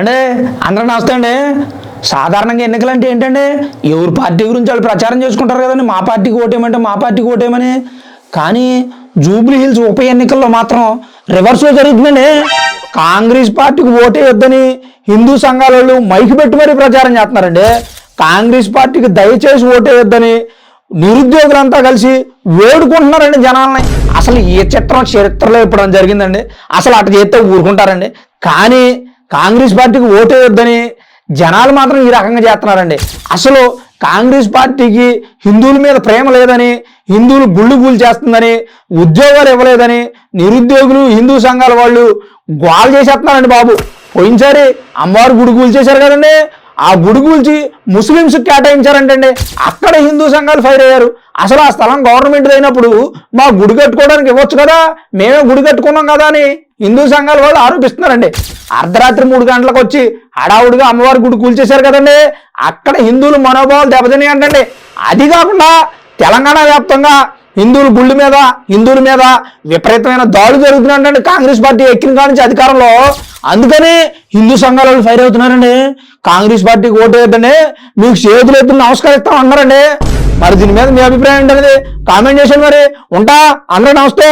ఏంటండి? అందరూ నమస్తే అండి. సాధారణంగా ఎన్నికలంటే ఏంటండి? ఎవరు పార్టీ గురించి వాళ్ళు ప్రచారం చేసుకుంటారు కదండి. మా పార్టీకి ఓటేమంటే మా పార్టీకి ఓటేమని కానీ జూబ్లీ హిల్స్ ఉప ఎన్నికల్లో మాత్రం రివర్స్లో జరుగుతుందండి. కాంగ్రెస్ పార్టీకి ఓటేయొద్దని హిందూ సంఘాల వాళ్ళు మైకి పెట్టి మరీ ప్రచారం చేస్తున్నారండి. కాంగ్రెస్ పార్టీకి దయచేసి ఓటేయొద్దని నిరుద్యోగులంతా కలిసి వేడుకుంటున్నారండి జనాలని. అసలు ఏ చిత్రం చరిత్రలో ఇప్పుడు జరిగిందండి? అసలు అటు చేస్తే ఊరుకుంటారండి? కానీ కాంగ్రెస్ పార్టీకి ఓటేయొద్దని జనాలు మాత్రం ఈ రకంగా చేస్తున్నారండి. అసలు కాంగ్రెస్ పార్టీకి హిందువుల మీద ప్రేమ లేదని హిందువులు గుళ్ళు గుళ్ళు చేస్తుందని ఉద్యోగాలు ఇవ్వలేదని నిరుద్యోగులు హిందూ సంఘాల వాళ్ళు గోల్ చేసేస్తున్నారండి బాబు. పోయినసారి అమ్మవారు గుడి కూల్చేశారు కదండి. ఆ గుడి కూల్చి ముస్లింస్ కేటాయించారంటండి. అక్కడ హిందూ సంఘాలు ఫైర్ అయ్యారు. అసలు ఆ స్థలం గవర్నమెంట్ అయినప్పుడు మా గుడి కట్టుకోవడానికి ఇవ్వచ్చు కదా? మేమే గుడి కట్టుకున్నాం కదా అని హిందూ సంఘాల వాళ్ళు ఆరోపిస్తున్నారండి. అర్ధరాత్రి మూడు గంటలకు వచ్చి హడావుడిగా అమ్మవారి గుడి కూల్చేశారు కదండి. అక్కడ హిందువులు మనోభావాలు దెబ్బతిని అంటండి. అది కాకుండా తెలంగాణ వ్యాప్తంగా హిందువుల గుళ్ళు మీద హిందువుల మీద విపరీతమైన దాడులు జరుగుతున్నాయంటే కాంగ్రెస్ పార్టీ ఎక్కిన కాడి నుంచి అధికారంలో. అందుకని హిందూ సంఘాల వాళ్ళు ఫైర్ అవుతున్నారండి. కాంగ్రెస్ పార్టీకి ఓటు వేద్దండి మీకు చేతులు ఎత్తు నమస్కరిస్తాం అన్నారండి మరి దీని మీద మీ అభిప్రాయం ఏంటనేది కామెంట్ చేశాను మరి. ఉంటా? అందరూ నమస్తే.